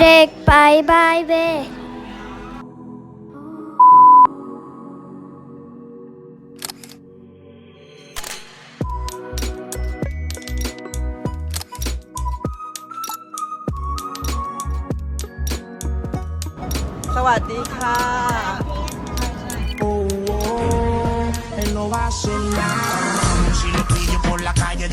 เด็กไปบายเบสวัสดีค่ะ Oh, oh, él lo va a hacer nada. Si lo pillo por la calle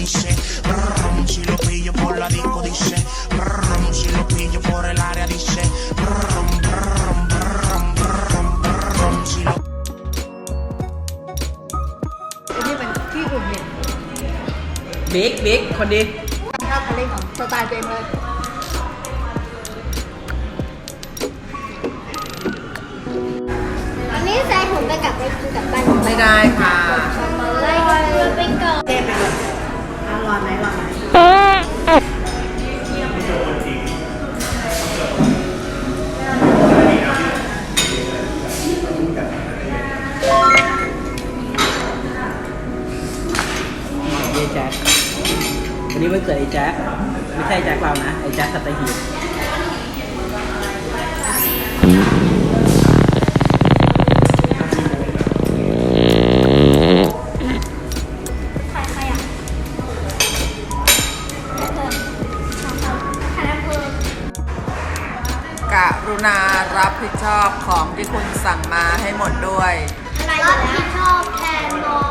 บิ๊กบิ๊กคนดีข้าวทะเลของสไตล์เองเลยอันนี้ใส่ถุงไปกับไปกินกับบ้านไม่ได้ค่ะไล่ไปก่อนเทไปเลยอร่อยไหมอร่อยไหมเยแจ็ค นนี้วันเกิดไอ้แจ็คไม่ใช่แจ็คเรานะไอ้แจ็คสัตหีบใครใครอะคณะเพิ่มกรุณารับผิดชอบของที่คุณสั่งมาให้หมดด้วยรับผิดชอบแทนน้อง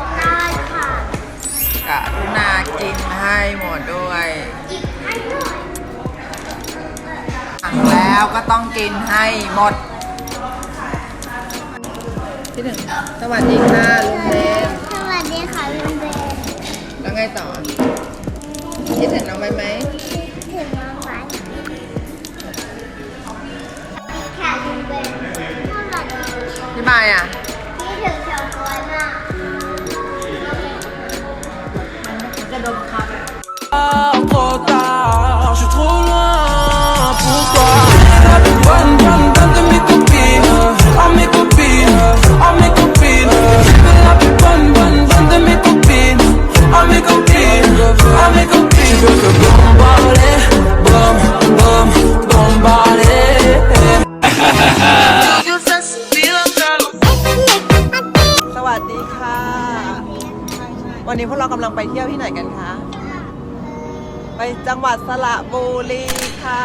ได้ค่ะ กรุณากินให้หมดด้วยอีกให้หน่อยสั่งแล้วก็ต้องกินให้หมด ที่หนึ่งสวัสดีค่ะลุงเบนสวัสดีค่ะลุงเบนแล้วไงต่อคิดถึงน้องไหมไหมถึงน้องไหมค่ะลุงเบนสวัสดีพี่บายอะ ดมครับอน วันนี้พวกเรากำลังไปเที่ยวที่ไหนกันคะ ไปจังหวัดสระบุรีค่ะ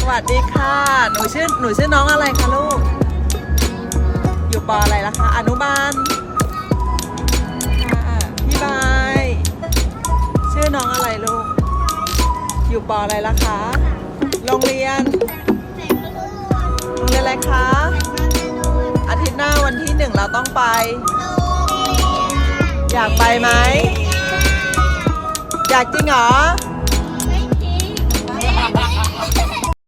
สวัสดีค่ะ หนูชื่อหนูชื่อน้องอะไรคะลูก อยู่ปออะไรล่ะคะ อนุบาลค่ะพี่บาย ชื่อน้องอะไรลูก อยู่ปออะไรล่ะคะ โรงเรียน โรงเรียนอะไรคะ เราต้องไป อยากไปไหม อยากจริงเหรอ